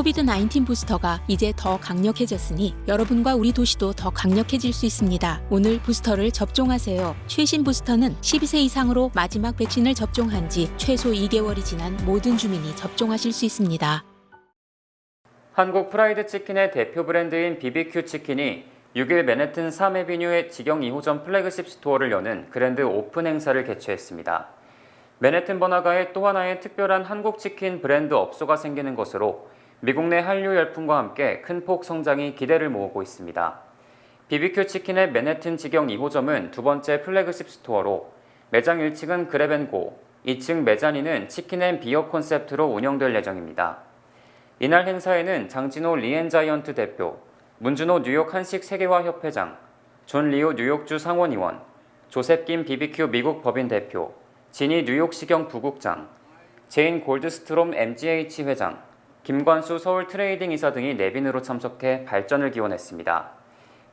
코비드-19 부스터가 이제 더 강력해졌으니 여러분과 우리 도시도 더 강력해질 수 있습니다. 오늘 부스터를 접종하세요. 최신 부스터는 12세 이상으로 마지막 백신을 접종한 지 최소 2개월이 지난 모든 주민이 접종하실 수 있습니다. 한국 프라이드 치킨의 대표 브랜드인 BBQ 치킨이 6일 맨해튼 3에비뉴의 직영 2호점 플래그십 스토어를 여는 그랜드 오픈 행사를 개최했습니다. 맨해튼 번화가에 또 하나의 특별한 한국 치킨 브랜드 업소가 생기는 것으로 미국 내 한류 열풍과 함께 큰 폭 성장이 기대를 모으고 있습니다. BBQ 치킨의 맨해튼 직영 2호점은 두 번째 플래그십 스토어로 매장 1층은 그랩앤고, 2층 메자니는 치킨앤비어 콘셉트로 운영될 예정입니다. 이날 행사에는 장진호 리엔자이언트 대표, 문준호 뉴욕 한식 세계화 협회장, 존 리오 뉴욕주 상원의원, 조셉 김 BBQ 미국 법인 대표, 진희 뉴욕 시경 부국장, 제인 골드스트롬 MGH 회장, 김관수 서울 트레이딩 이사 등이 내빈으로 참석해 발전을 기원했습니다.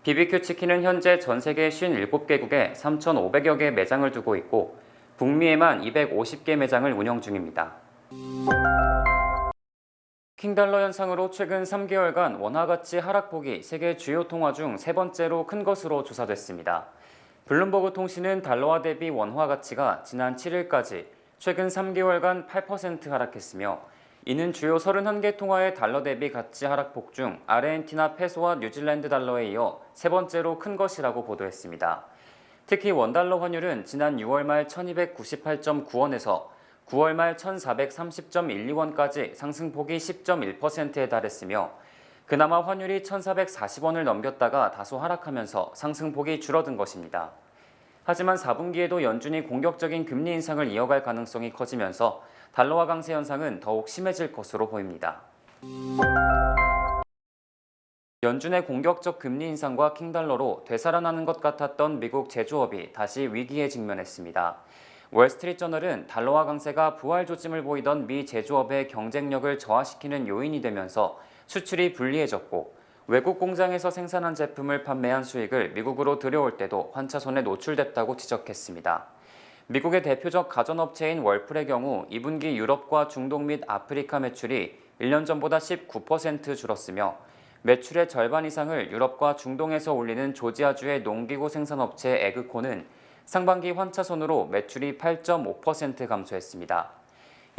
BBQ 치킨은 현재 전 세계 57개국에 3,500여 개 매장을 두고 있고 북미에만 250개 매장을 운영 중입니다. 킹달러 현상으로 최근 3개월간 원화 가치 하락폭이 세계 주요 통화 중 세 번째로 큰 것으로 조사됐습니다. 블룸버그 통신은 달러화 대비 원화 가치가 지난 7일까지 최근 3개월간 8% 하락했으며 이는 주요 31개 통화의 달러 대비 가치 하락폭 중 아르헨티나 페소와 뉴질랜드 달러에 이어 세 번째로 큰 것이라고 보도했습니다. 특히 원달러 환율은 지난 6월 말 1298.9원에서 9월 말 1430.12원까지 상승폭이 10.1%에 달했으며 그나마 환율이 1440원을 넘겼다가 다소 하락하면서 상승폭이 줄어든 것입니다. 하지만 4분기에도 연준이 공격적인 금리 인상을 이어갈 가능성이 커지면서 달러화 강세 현상은 더욱 심해질 것으로 보입니다. 연준의 공격적 금리 인상과 킹달러로 되살아나는 것 같았던 미국 제조업이 다시 위기에 직면했습니다. 월스트리트저널은 달러화 강세가 부활 조짐을 보이던 미 제조업의 경쟁력을 저하시키는 요인이 되면서 수출이 불리해졌고 외국 공장에서 생산한 제품을 판매한 수익을 미국으로 들여올 때도 환차손에 노출됐다고 지적했습니다. 미국의 대표적 가전업체인 월플의 경우 2분기 유럽과 중동 및 아프리카 매출이 1년 전보다 19% 줄었으며 매출의 절반 이상을 유럽과 중동에서 올리는 조지아주의 농기구 생산업체 에그코는 상반기 환차손으로 매출이 8.5% 감소했습니다.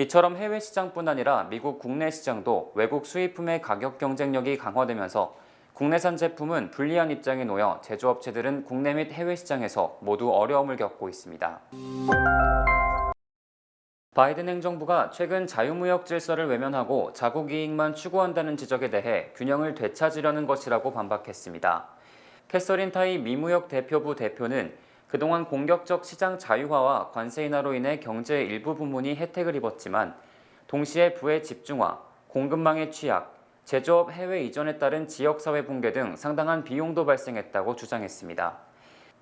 이처럼 해외 시장뿐 아니라 미국 국내 시장도 외국 수입품의 가격 경쟁력이 강화되면서 국내산 제품은 불리한 입장에 놓여 제조업체들은 국내 및 해외 시장에서 모두 어려움을 겪고 있습니다. 바이든 행정부가 최근 자유무역 질서를 외면하고 자국 이익만 추구한다는 지적에 대해 균형을 되찾으려는 것이라고 반박했습니다. 캐서린 타이 미무역 대표부 대표는 그동안 공격적 시장 자유화와 관세 인하로 인해 경제 일부 부문이 혜택을 입었지만 동시에 부의 집중화, 공급망의 취약, 제조업 해외 이전에 따른 지역사회 붕괴 등 상당한 비용도 발생했다고 주장했습니다.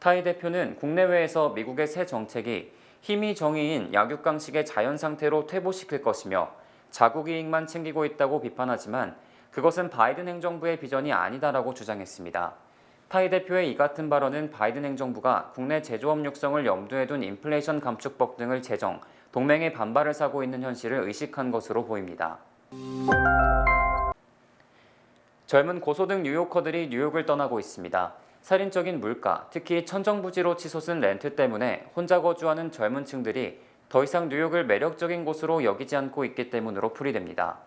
타이 대표는 국내외에서 미국의 새 정책이 힘이 정의인 약육강식의 자연 상태로 퇴보시킬 것이며 자국 이익만 챙기고 있다고 비판하지만 그것은 바이든 행정부의 비전이 아니다라고 주장했습니다. 타이 대표의 이 같은 발언은 바이든 행정부가 국내 제조업 육성을 염두에 둔 인플레이션 감축법 등을 제정, 동맹의 반발을 사고 있는 현실을 의식한 것으로 보입니다. 젊은 고소득 뉴요커들이 뉴욕을 떠나고 있습니다. 살인적인 물가, 특히 천정부지로 치솟은 렌트 때문에 혼자 거주하는 젊은 층들이 더 이상 뉴욕을 매력적인 곳으로 여기지 않고 있기 때문으로 풀이됩니다.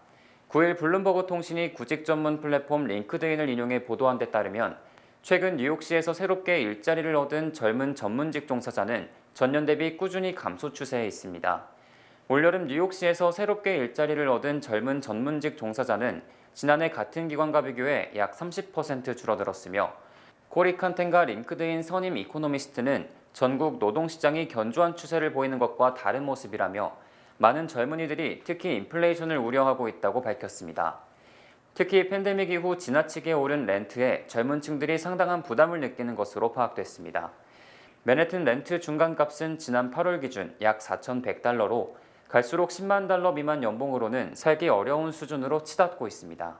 9일 블룸버그 통신이 구직 전문 플랫폼 링크드인을 인용해 보도한 데 따르면 최근 뉴욕시에서 새롭게 일자리를 얻은 젊은 전문직 종사자는 전년 대비 꾸준히 감소 추세에 있습니다. 올여름 뉴욕시에서 새롭게 일자리를 얻은 젊은 전문직 종사자는 지난해 같은 기관과 비교해 약 30% 줄어들었으며 코리 칸텐과 링크드인 선임 이코노미스트는 전국 노동시장이 견조한 추세를 보이는 것과 다른 모습이라며 많은 젊은이들이 특히 인플레이션을 우려하고 있다고 밝혔습니다. 특히 팬데믹 이후 지나치게 오른 렌트에 젊은 층들이 상당한 부담을 느끼는 것으로 파악됐습니다. 맨해튼 렌트 중간값은 지난 8월 기준 약 4,100달러로 갈수록 10만 달러 미만 연봉으로는 살기 어려운 수준으로 치닫고 있습니다.